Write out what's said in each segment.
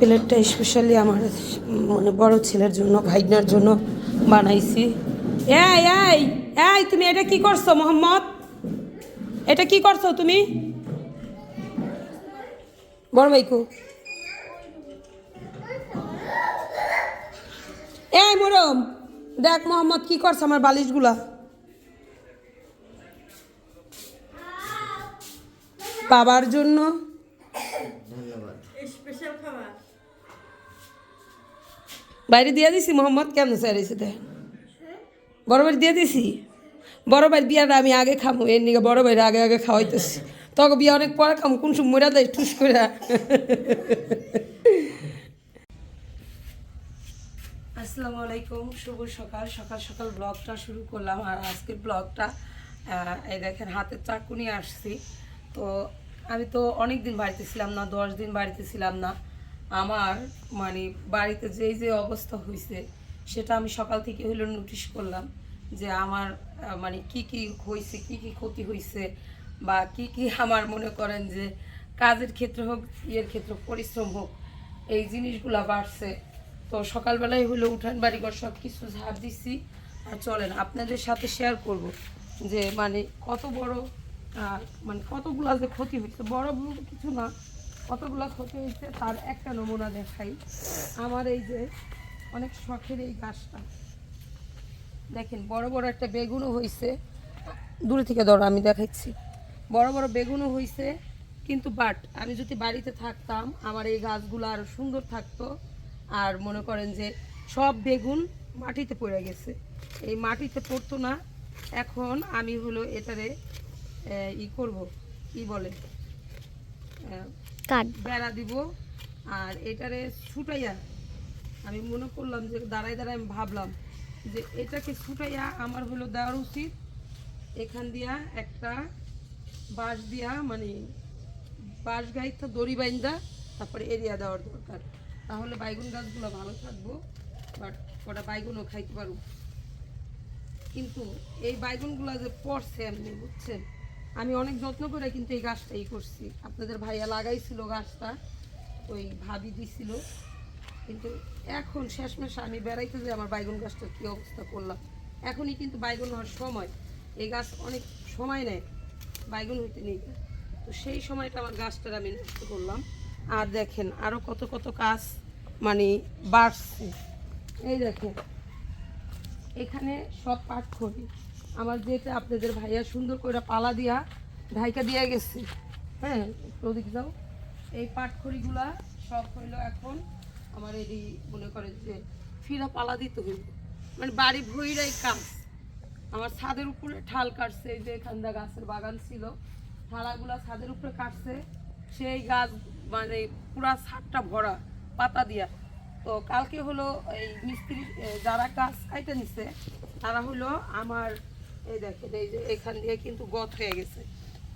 প্লেটটা স্পেশালি আমার মানে বড় ছেলের জন্য ভাইনার জন্য বানাইছি। এই এই এই তুমি এটা কি করছ মোহাম্মদ? এটা কি করছ তুমি? বড় ভাইকু। এই মরম দেখ মোহাম্মদ কি করছে আমার বালিশগুলা। বাবার জন্য। বাইরে দিয়ে দিছি, মোহাম্মদ, কেমন স্যারেছে দেখ। বড় ভাই দিয়ে দিছি। বড় ভাই বিয়াটা আমি আগে খামো, এর নিকে বড় ভাইয়ের আগে আগে খাওয়াইতেছি। তখন বিয়া অনেক পরে খাম, কোন সময় মরা দেয় ঠুস করে। আসসালামু আলাইকুম, শুভ সকাল। সকাল সকাল ব্লগটা শুরু করলাম আর আজকের ব্লগটা এই দেখেন হাতের চাকু নিয়ে আসছি। তো আমি তো অনেক দিন বাড়িতে ছিলাম না, দশ দিন বাড়িতে ছিলাম না। আমার মানে বাড়িতে যেই যে অবস্থা হয়েছে সেটা আমি সকাল থেকে হইল নোটিশ করলাম যে আমার মানে কি কি হয়েছে কি কি ক্ষতি হয়েছে বা কি কি আমার মনে করেন যে কাজের ক্ষেত্রে হোক, ইয়ের ক্ষেত্রে পরিশ্রম হোক, এই জিনিসগুলা বাড়ছে। তো সকালবেলায় হলো উঠান বাড়িঘর সব কিছু ঝাড় দিচ্ছি আর চলেন আপনাদের সাথে শেয়ার করব যে মানে কত বড় মানে কতগুলা যে ক্ষতি হয়েছে বড় বড় কিছু না। কতগুলা ক্ষতি হয়েছে তার একটা নমুনা দেখাই। আমার এই যে অনেক শখের এই গাছটা। দেখেন, বড় বড় একটা বেগুনও হয়েছে দূরে থেকে ধরো, আমি দেখাচ্ছি। বড় বড় বেগুনও হয়েছে কিন্তু বাট আমি যদি বাড়িতে থাকতাম, আমার এই গাছগুলো আরও সুন্দর থাকতো। আর মনে করেন যে সব বেগুন মাটিতে পড়ে গেছে। এই মাটিতে পড়তো না, এখন আমি হলো এটারে ই করব, কি বলে বেড়া দিব। আর এটারে ছুটাইয়া আমি মনে করলাম যে দাঁড়ায় দাঁড়ায় আমি ভাবলাম যে এটাকে ছুটাইয়া আমার হলো দেওয়ার উচিত। এখান দিয়া একটা বাঁশ দিয়া মানে বাঁশ গাইতে দড়ি বাইন্দা তারপরে এরিয়া দেওয়ার দরকার। তাহলে বাইগুন গাছগুলো ভালো থাকব বাট ওটা বাইগুনও খাইতে পারব। কিন্তু এই বাইগুনগুলো যে পড়ছে এমনি, বুঝছেন? আমি অনেক যত্ন করে কিন্তু এই গাছটাই করছি। আপনাদের ভাইয়া লাগাইছিল গাছটা, ওই ভাবি দিছিল। কিন্তু এখন শেষমেশ আমি বেড়াইতে যে আমার বাইগুন গাছটার কী অবস্থা করলাম। এখনই কিন্তু বাইগুন হওয়ার সময়। এই গাছ অনেক সময় নেয়, বাইগুন হইতে নেই। তো সেই সময়টা আমার গাছটার আমি নষ্ট করলাম। আর দেখেন আরও কত কত কাজ মানে বাড়ছে। এই দেখেন, এখানে সব পাট খড়ি। আমার যেটা আপনাদের ভাইয়া সুন্দর করে পালা দিয়া ঢাইকা দিয়া গেছে। হ্যাঁ প্রদীপ যাও। এই পাটখড়িগুলা সব হইল এখন আমার এই মনে করেন যে ফিরা পালা দিতে হইল মানে বাড়ি ভইরাই কাজ। আমার ছাদের উপরে ঠাল কাটছে যে এখানটা গাছের বাগান ছিল। ঠালাগুলা ছাদের উপরে কাটছে। সেই গাছ মানে পুরা ছাদটা ভরা, পাতা দিয়া। তো কালকে হলো এই মিস্ত্রি যারা কাজ কাইতে নিছে, তারা হলো আমার এই দেখেন, এই যে এখান দিয়ে কিন্তু গত হয়ে গেছে।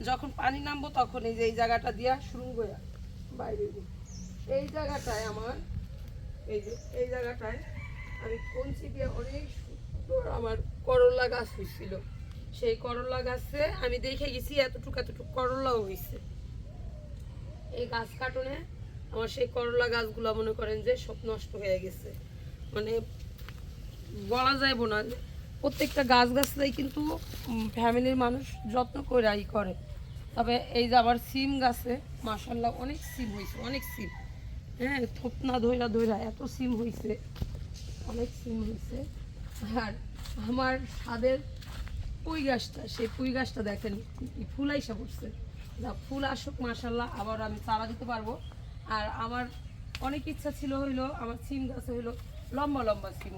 যখন পানি নামবো তখন এই যে এই জায়গাটা দিয়া শুরু হয়ে বাইরে। এই জায়গাটায় আমার, এই যে এই জায়গাটায় আমি কঞ্চি দিয়ে অনেক সুন্দর আমার করলা গাছ হয়েছিল। সেই করলা গাছে আমি দেখে গেছি এতটুকু এতটুকু করলাও হয়েছে। এই গাছ কাটনে আমার সেই করলা গাছগুলো মনে করেন যে সব নষ্ট হয়ে গেছে। মানে বলা যায় না প্রত্যেকটা গাছ গাছলাই কিন্তু ফ্যামিলির মানুষ যত্ন করে ই করে। তবে এই যে আবার সিম গাছে মাসাল্লাহ অনেক সিম হয়েছে, অনেক সিম। হ্যাঁ থোপনা ধইরা ধইরা এত সিম হয়েছে অনেক সিম হয়েছে আর আমার ছাদের পুঁই গাছটা, সেই পুঁই গাছটা দেখেন ফুল আইসা পড়ছে। যা ফুল আসুক মাসাল্লাহ আবার আমি চারা দিতে পারব। আর আমার অনেক ইচ্ছা ছিল হইল, আমার সিম গাছে হইল লম্বা লম্বা সিম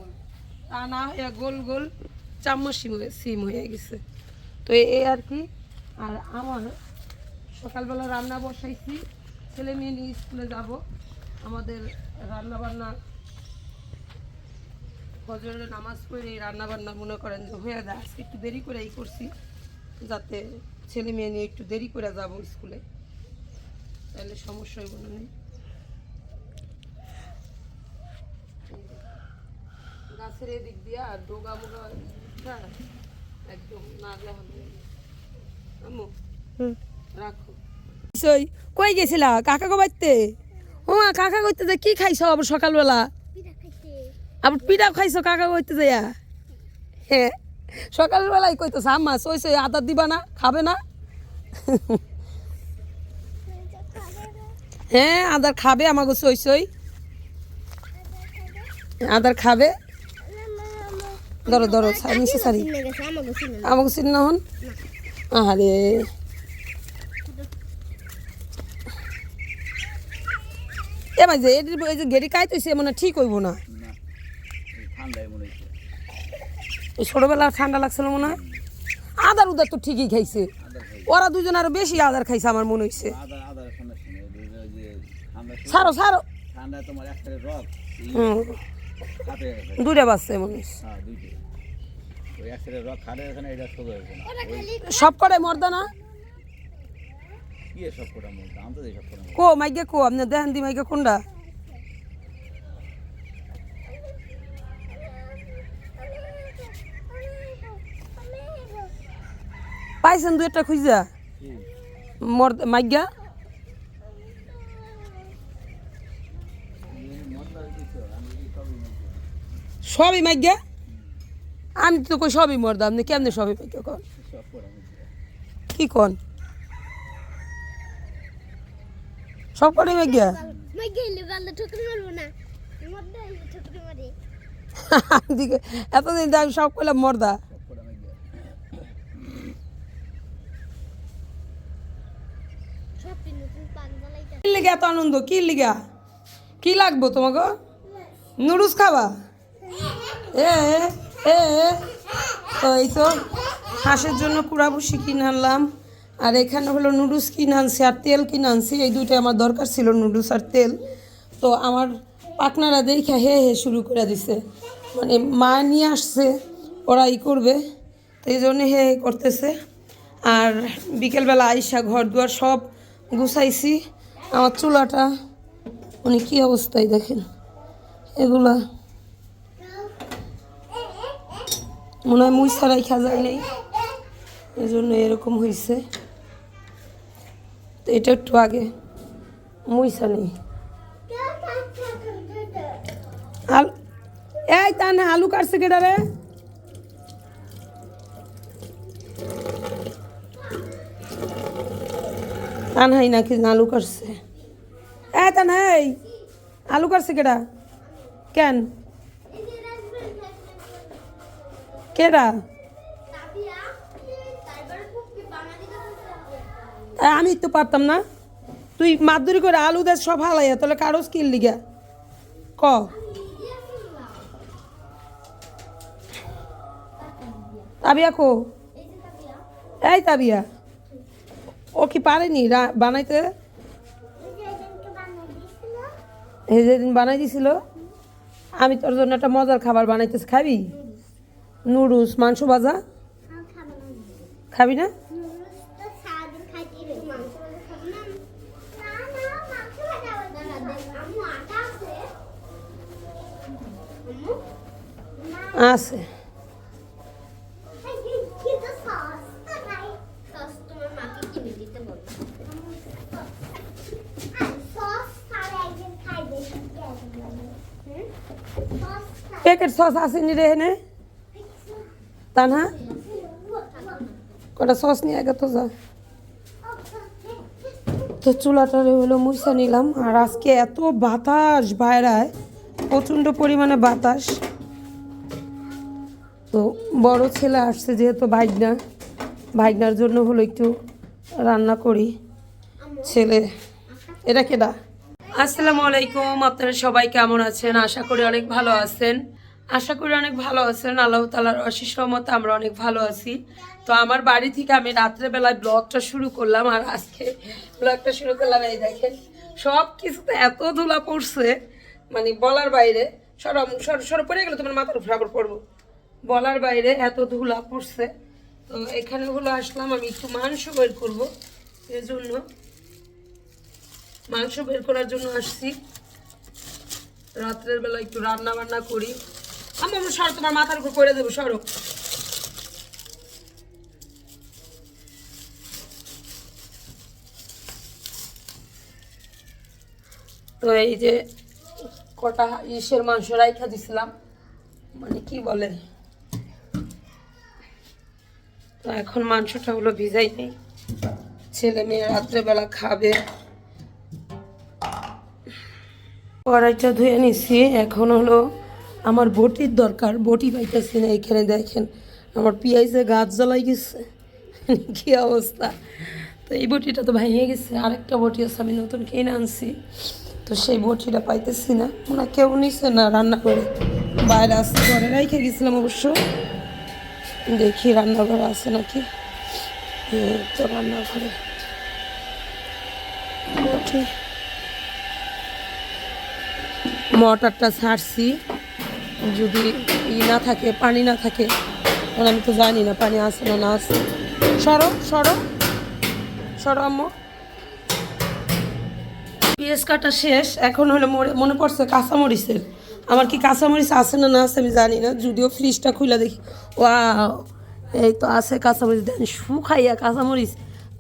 তা না হইয়া গোল গোল চাম্মচ সিম সিম হয়ে গেছে। তো এই আর কি, আর আমার সকালবেলা রান্না বসাইছি, ছেলে মেয়ে নিয়ে স্কুলে যাব। আমাদের রান্না বান্না ফজরের নামাজ পড়ে রান্না বান্না মনে করেন যে হয়ে যায়। আজকে একটু দেরি করে এই করছি, যাতে ছেলে মেয়ে নিয়ে একটু দেরি করে যাব স্কুলে। তাহলে সমস্যা হইব না। গাছের এদিক দিয়া ডোগা মোগা একদম না আম্মু কই গেছিলা? কাকা গো ও কাকা কইতে যে কি খাইছো আবার সকালবেলা? আবার পিঠা খাইছো কাকা কইতে যাইয়া? হ্যাঁ সকালবেলাই কইতেছে আম্মা সই সই আদার দিবা না খাবে না? হ্যাঁ আদার খাবে আমাকে সই সই। আদার খাবে। ধরো ধরো নিচে সারি আমাকে চিন না। হন আরে এ ভাই যে এটির এই যে গেড়ি কাইতেছে মানে ঠিক হইব না। মনে ওই ছোটবেলা ঠান্ডা লাগছিল মনে হয়। আদার উদার তো ঠিকই খাইছে। ওরা দুজন আরও বেশি আদার খাইছে আমার মনে ঠান্ডা সারো সারো হুম। দুইটা বাজছে মনে হ্যাঁ হয়েছে ওই সব করে মর্দা না? কি, মাইকে কো, আপনি দেখেন দি মাইকে কোনটা? পাইছেন দু একটা খুঁজা? কি মর মাইগা। সবই মাইগা আমি তো কই সবই মর্দা আপনি কেমনে সবই মাইগা কন কি কন? সব মারি দিকে এতদিন তো আমি সব করলাম মর্দা। কি লিগা এত আনন্দ? কি লিগা? কি লাগবো তোমাকে? নুডলস খাবা? এ। এ এই তো, হাঁসের জন্য কুড়া ভুসি কিনে আনলাম। আর এখানে হলো নুডলস কিনে আনছি আর তেল কিনে আনছি। এই দুইটাই আমার দরকার ছিল, নুডলস আর তেল। তো আমার পাকনারা দেখে হে হে শুরু করে দিছে। মানে মা নিয়ে আসছে, ওরা ই করবে। তো এই জন্য হে হে করতেছে। আর বিকেলবেলা আইসা ঘর দুয়ার সব গুছাইছি। আমার চুলাটা মানে কী অবস্থায় দেখেন? এগুলা মনে হয় মুই ছাড়াই খা যায় নাই। এই জন্য এরকম হয়েছে তো এটা একটু আগে মুইসা নেই আলু, এই তা না আলু কাটছে কেটা রে? তান হাই নাকি আলু কাটছে। এই তা নাই আলু কাটছে কেটা কেন? কেডা? আমি তো পারতাম না। তুই মাদুরি করে আলু দে, সব হালাইয়া, তাহলে কারও স্কিল লিগা? ক? তাবিয়া কো? এই তাবিয়া। ও কি পারেনি বানাইতে? এই যেদিন বানাই দিছিল, আমি তোর জন্য একটা মজার খাবার বানাইতেছি, খাবি? নুডলস মাংস ভাজা? খাব না? আছে। প্যাকেট সস আসেনি রে হেনে তা না কটা সস নিয়ে আগে তো যা। তো চুলাটারে হলো মুইসা নিলাম। আর আজকে এত বাতাস বাইরায়, প্রচণ্ড পরিমাণে বাতাস। তো বড় ছেলে আসছে যেহেতু ভাইগনা। ভাইগনার জন্য হলো একটু রান্না করি। ছেলে, এটা কেডা? আসসালামু আলাইকুম, আপনারা সবাই কেমন আছেন? আশা করি অনেক ভালো আছেন। আশা করি অনেক ভালো আছেন। আল্লাহ তালার অশেষ রহমতে আমরা অনেক ভালো আছি। তো আমার বাড়ি থেকে আমি রাত্রেবেলায় ব্লগটা শুরু করলাম আর আজকে ব্লগটা শুরু করলাম, এই দেখেন সব কিছুতে এত ধুলা পড়ছে মানে বলার বাইরে সরম সর সর পড়ে গেলে তোমার মাথার উপর আবার পড়ব। বলার বাইরে এত ধুলা পড়ছে। তো এখানে হলো আসলাম আমি একটু মাংস বের করব, এজন্য। মাংস বের করার জন্য আসছি। রাত্রের বেলা একটু রান্না বান্না করি। আমার সর, তোমার মাথার উপর করে দেবো, সরো। তো এই যে কটা ইসের মাংস রাইখা দিছিলাম মানে কি বলে? তো এখন মাংসটা হলো ভিজাই নেই। ছেলে মেয়ে রাত্রেবেলা খাবে। কড়াইটা ধুয়ে নিছি, এখন হলো আমার বটির দরকার, বটি পাইতেছি না এখানে দেখেন। আমার পিঁয়াজে গাছ জ্বলাই গেছে। কি অবস্থা? তো এই বটিটা তো ভেঙে গেছে। আরেকটা বটি আছে, আমি নতুন কিনে আনছি। তো সেই বটিটা পাইতেছি না। ওনা কেউ নিছে না রান্না করে বাইরে আসতে ঘরে রেখে গেছিলাম অবশ্য। দেখি রান্নাঘরে আছে নাকি। তো রান্নাঘরে। মোটরটা ছাড়ছি। যদি ই না থাকে, পানি না থাকে, তাহলে আমি তো জানি না পানি আছে না না আছে। সরো সরো। সরো আম্মু। পেঁয়াজ কাটা শেষ, এখন হলো মরে- মনে পড়ছে কাঁচামরিচের। আমার কি কাঁচামরিচ আছে না না আছে আমি জানি না, যদিও ফ্রিজটা খুলে দেখি। ওয়া এই তো আছে কাঁচামরিচ। দেখেন শুকাইয়া কাঁচামরিচ,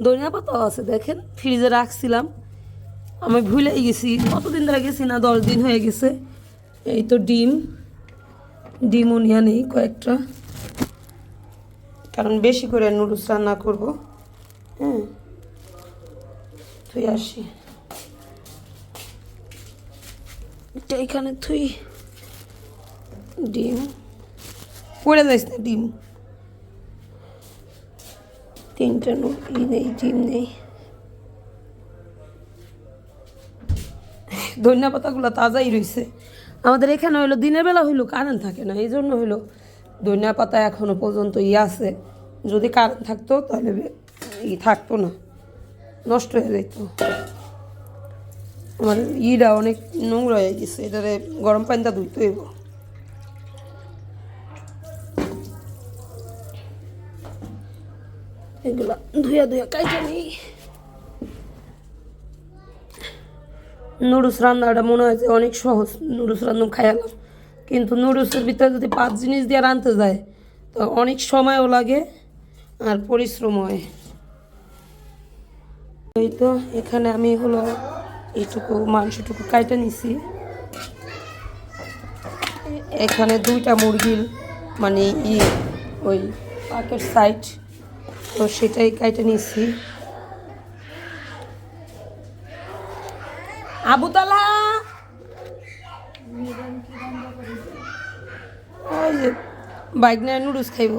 ধনিয়া পাতাও আছে, দেখেন ফ্রিজে রাখছিলাম। আমি ভুলেই গেছি, কতদিন ধরে গেছি না, দশ দিন হয়ে গেছে। এই তো ডিম। ডিমও নিয়ে নেই কয়েকটা। কারণ বেশি করে নুডলস রান্না করব। হ্যাঁ। তুই আসি। এটা এখানে তুই ডিম। পড়ে যাইস না ডিম। তিনটা নু- ই নেই ডিম নেই। ধনিয়া পাতাগুলো তাজাই রয়েছে আমাদের এখানে হইল, দিনের বেলা হইল কারেন্ট থাকে না এই জন্য হইল ধনিয়া পাতা এখনও পর্যন্ত ই আছে। যদি কারেন্ট থাকতো তাহলে ই থাকতো না, নষ্ট হয়ে যেত আমার ইটা অনেক নোংরা হয়ে গেছে, এটারে গরম পানিটা ধুইতে হইব। এগুলা ধুয়া ধুয়া কাইটা নেই। নুডলস রান্নাটা মনে হয় যে অনেক সহজ, নুডলস রান্না খাইলাম কিন্তু নুডলসের ভিতরে যদি পাঁচ জিনিস দিয়ে রাঁধতে যায়, তো অনেক সময়ও লাগে আর পরিশ্রম হয় এই তো এখানে আমি হলো এইটুকু, মাংসটুকু কাইটা নিছি। এখানে দুইটা মুরগির মানে ই ওই পাকের সাইড তো সেটাই কাইটা নিছি। আবুতালা ওই যে বাইক নিয়ে নুডলস খাইব।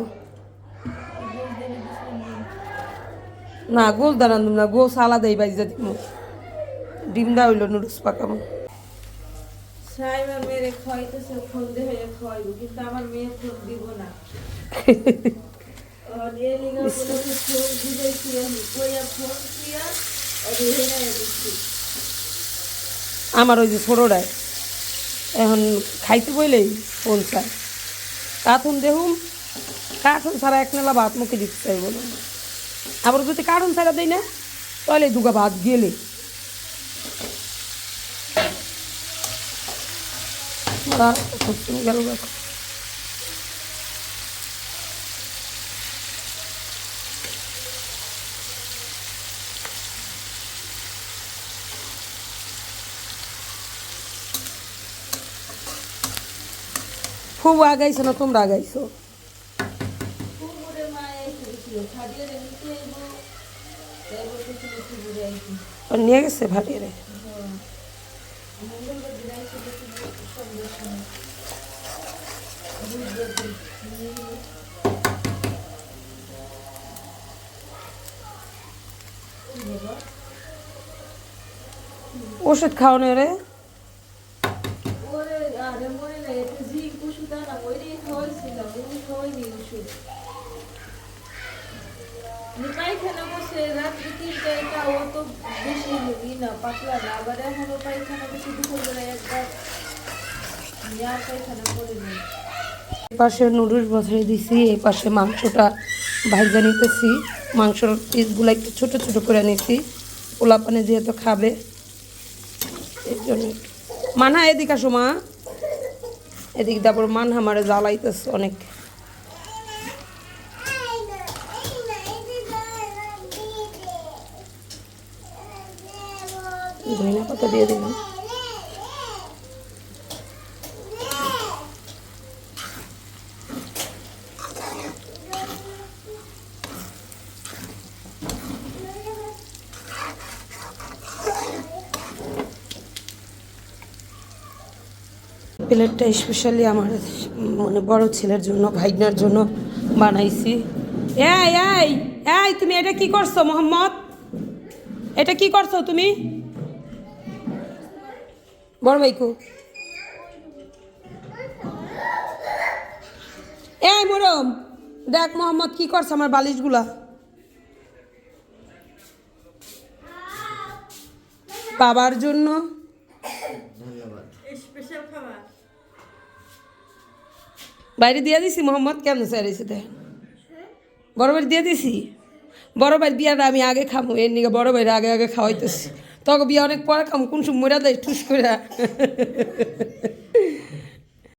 না গোল দাঁড়ান না গোস আলাদাই বাইক যা দিব ডিম দা হইল নুডলস পাকাবো সাইবার মেরে খাইতেছে ফোন দিয়ে খাইবো কিন্তু আমার মেয়ে ফোন দিব না। আর এ লিগা ফোন বুঝাইছি আমি? কইয়া ফোন দিয়া আর হেরা দিচ্ছি আমার ওই যে ছোটোটায় এখন খাইতে বইলেই ফোন চাই কার্টুন দেহুম কার্টুন ছাড়া এক নেলা ভাত মুখে দিতে চাই বলুন আবার যদি কার্টুন ছাড়া দেয় না, তাহলে দুগা ভাত গেলে। গেল খুব আগাইছো না তোমরা আগাইছো? নিয়ে গেছে ভাটিয়ে ওষুধ খাওয়ানো রে পাশে নুডলস বসাই দিছি, এই পাশে মাংসটা ভাজা নিতেছি। মাংসর পিসগুলো একটু ছোট ছোট করে নিছি। পোলা পানে যেহেতু খাবে, এর জন্য। মানহা, এদিকে আসো মা। এদিকে তারপর মান আমারে জ্বালাইতেছে অনেক। ধনিয়া পাতা দিয়ে দিলাম। প্লেটটা স্পেশালি আমার মানে বড় ছেলের জন্য, ভাইগনার জন্য বানাইছি। এই এই এই, তুমি এটা কি করছ মোহাম্মদ? এটা কি করছ তুমি? বড় ভাইকু। এই মরম, দেখ মোহাম্মদ কি করছে আমার বালিশগুলা। বাবার জন্য বাইরে দিয়ে দিছি, মোহাম্মদ, কেমন স্যারেছে দেখেন বড় ভাই দিয়ে দিছি? বড় ভাই বিয়াটা আমি আগে খামো, এর নিকে বড় ভাইয়ের আগে আগে খাওয়াইতেছি। তখন বিয়া অনেক পরে খাম, কোন সময় মরা দেয়, ঠুস করে